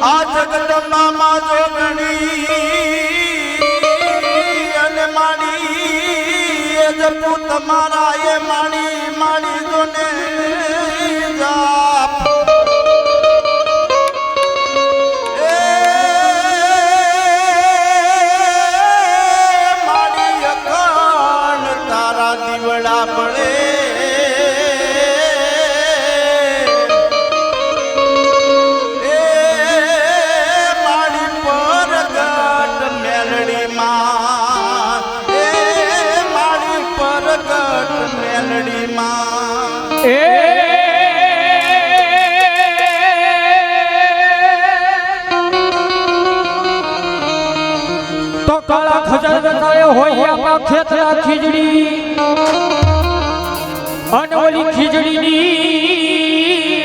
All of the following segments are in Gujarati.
આ જગતમાં માં જોગણી અને માડી એ જપુ તમારા ખેતરા ખીજડી અનવલી ખીજડીની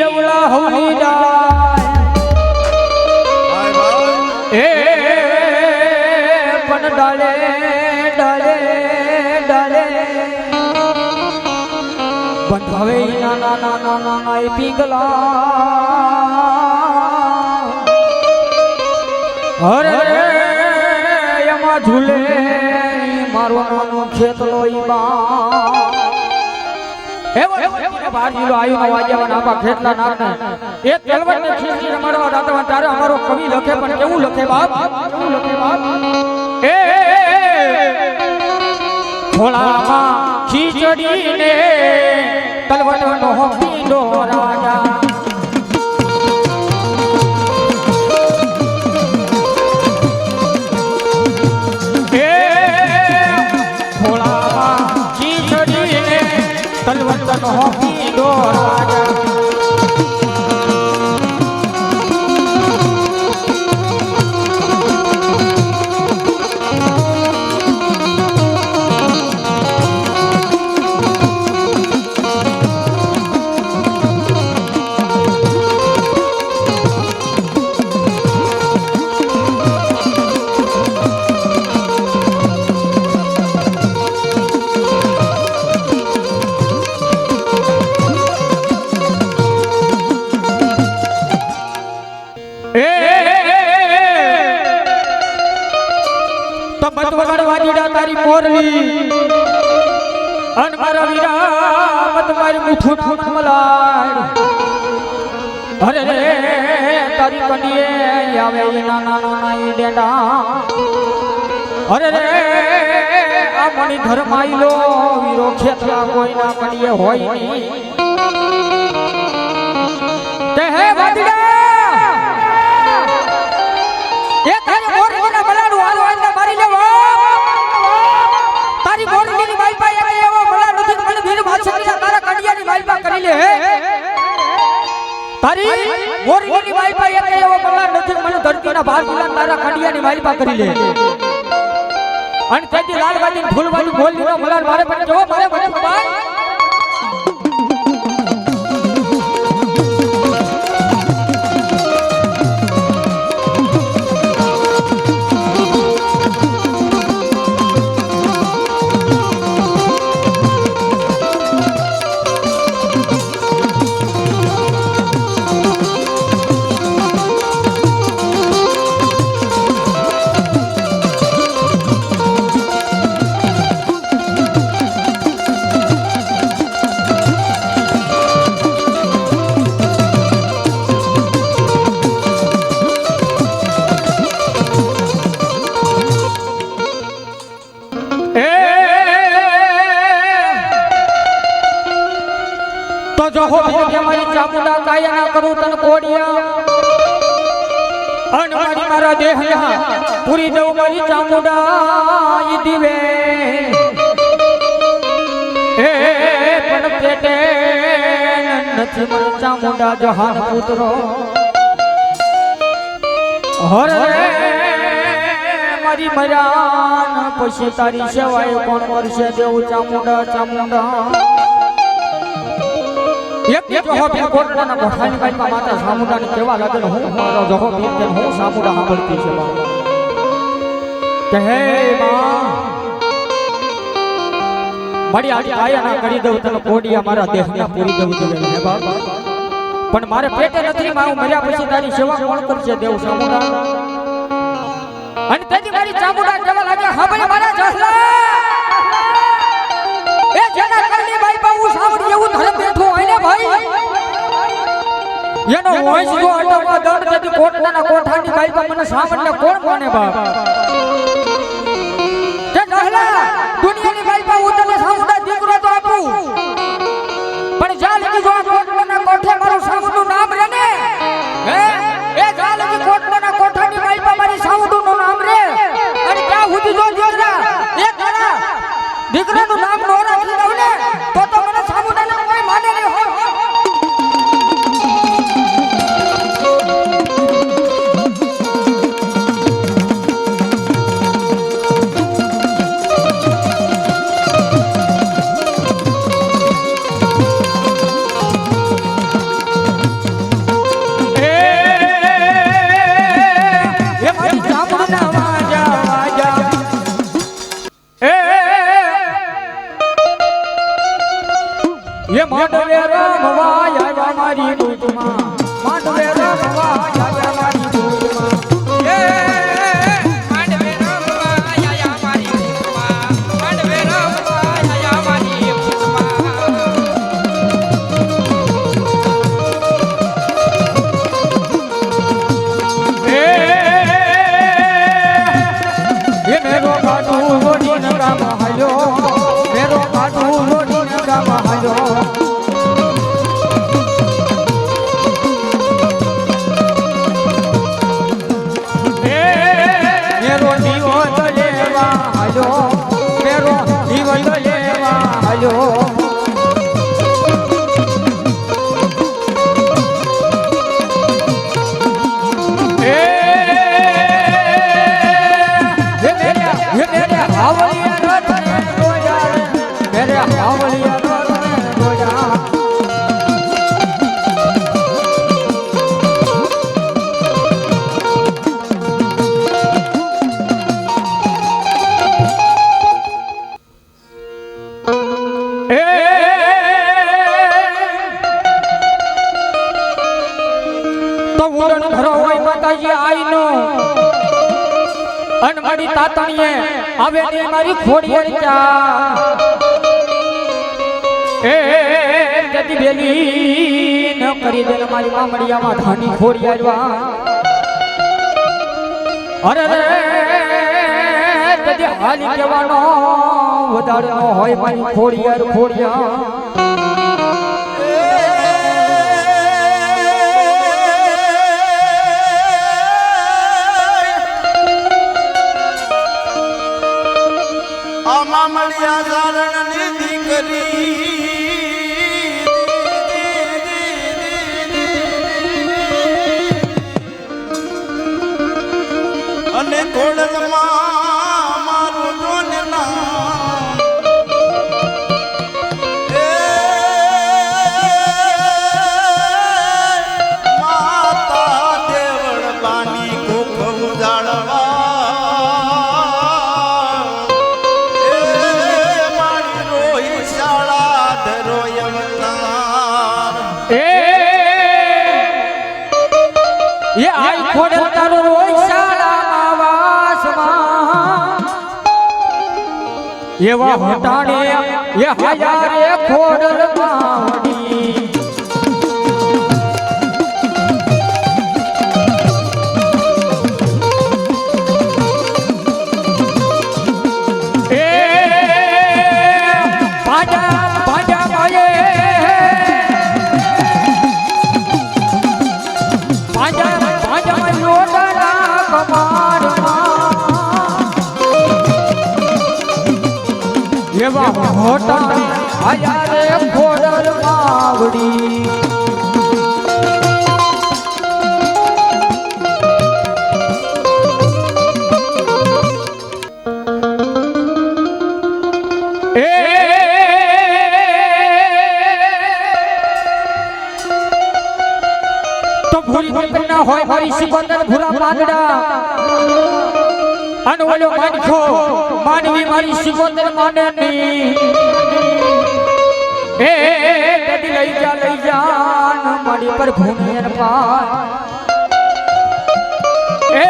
અવળા હવલી ડાય એ પણ ડાલે ડાલે ડાલે બંધાવે નાના નાના નાના એ પીગલા. હરે, એમાં ઝૂલે. ખેતલો ઈ બા એવો આયુ નો વાજ્યાવાન આપા ખેતલા તેલવટ ને તારે અમારો કવિ લખે, પણ કેવું લખે બાપ? કેવું લખે ને તલવટ પીંડો રાજા તલવટ નો પીંડો. રાજા તારી આવે નાના નાના ડેડા. અરે રે, આ મણી ધર્માઈલો વીરો ખેતલા કોઈના કડીએ હોય નહીં. તે હે વાદડા તારી મોરલીની માલપા એક એવો બલા નથી મને ધરતીના ભાર બુલા તારા કડિયાની માલપા કરી લે. અને તેથી લાલવાદી ફૂલવાદી મોરલીનો મલાડ મારે પણ જો મારે મને ભાઈ કરું તન કોડિયા. અન મારી મારા દેહ યહા પૂરી દઉં મારી ચામુંડા ઈ દિવે. એ પણ પેટે નથી મન ચામુંડા જહાન પુત્રો. હરે મારી મરાન પછી તારી સેવાય કોણ કરશે દેવું ચામુંડા ચામુંડા? કરી દઉં તને કોડિયા મારા દેહના પૂરી પણ મારે પેટે નથી, મારું મર્યા પછી તારી સેવા કોણ કરશે દેવ સામુડા? અને તેથી મારી ચામુડા કેવા લાગે હા ભાઈ મારા જસલા એ જેના કરની બાઈપા હું સામુડી એવું ધરમ એનો વોઇસ જો હતો. દંડ નથી કોટના કોઠાની બાઈકા મને સામાન્ય કોણ કોને બાપ? 好不好？પૂરણ ઘરો હોય માતાજી, આઈનો. અન મારી તાતણીએ આવે ને મારી ખોડીએ ચા એ જતી બેલી ન કરી દેલ મારી મામડિયામાં ધાની ખોડી આલવા. અરે રે જતી હાલી કેવાનો વધારે હોય મારી ખોડિયાર ખોડિયા. બાપા મળ્યા સારણની દીકરી અને ખોડલમાં એવા હટાડે એ હજારે ખોડલ માવડી આયા રે ખોડલ માવડી હોય હોય સિકંદર ભૂરા પાંદડા. અનવલો માનખો, માનવી મારી સિકંદર માને નહીં એ કદી લઈ જા લઈ જા ન મળી પર ભૂમિયર પાર એ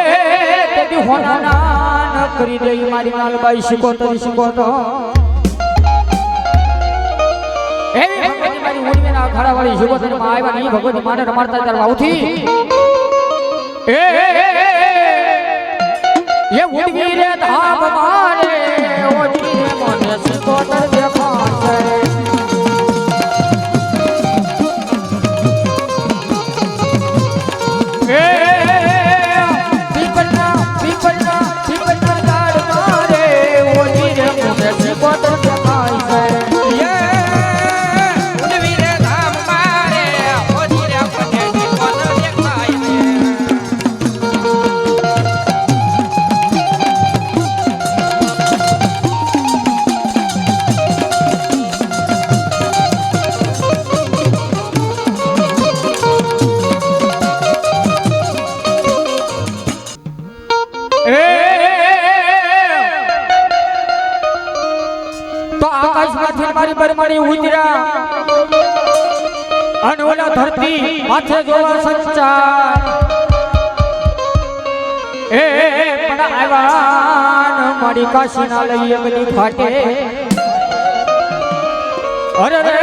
કદી હોના ના ન કરી દઈ મારી માલબાઈ શીખો તો શીખો તો એ મારી ઉડવી ના ખાડા વાળી શીખો તો માં આવ્યા નહીં ભગવત માને રમાડતા તાર વાવથી એ એ ઉડવી રે ધામ મારે ઓજી મને શીખો મારી ઉતર્યા અને ઓલા ધરતી માથે જોવા સંચાર. એ પણ આવ્યા ન મારી કાશીના લઈએ બધી ફાટે અરે રે,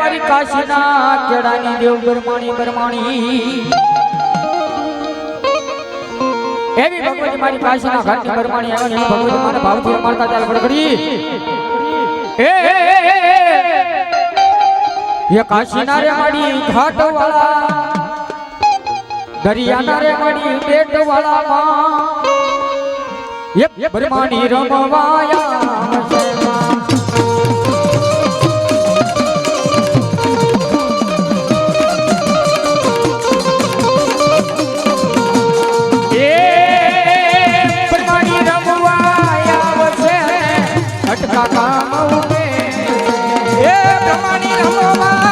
મારી કાશીના કેળાની દેવ બરમાણી બરમાણી એવી ભગવતી મારી કાશીના ઘાટની બરમાણી આવે ભગવતી મારા ભાવથી મારતા ચાલ ગડગડી એ કાશીના રે માડી ઘાટ વાળા દરિયાના રે માડી બેટ વાળા માં એ બ્રહ્માની રમવાયા બ્રહ્માની રમવા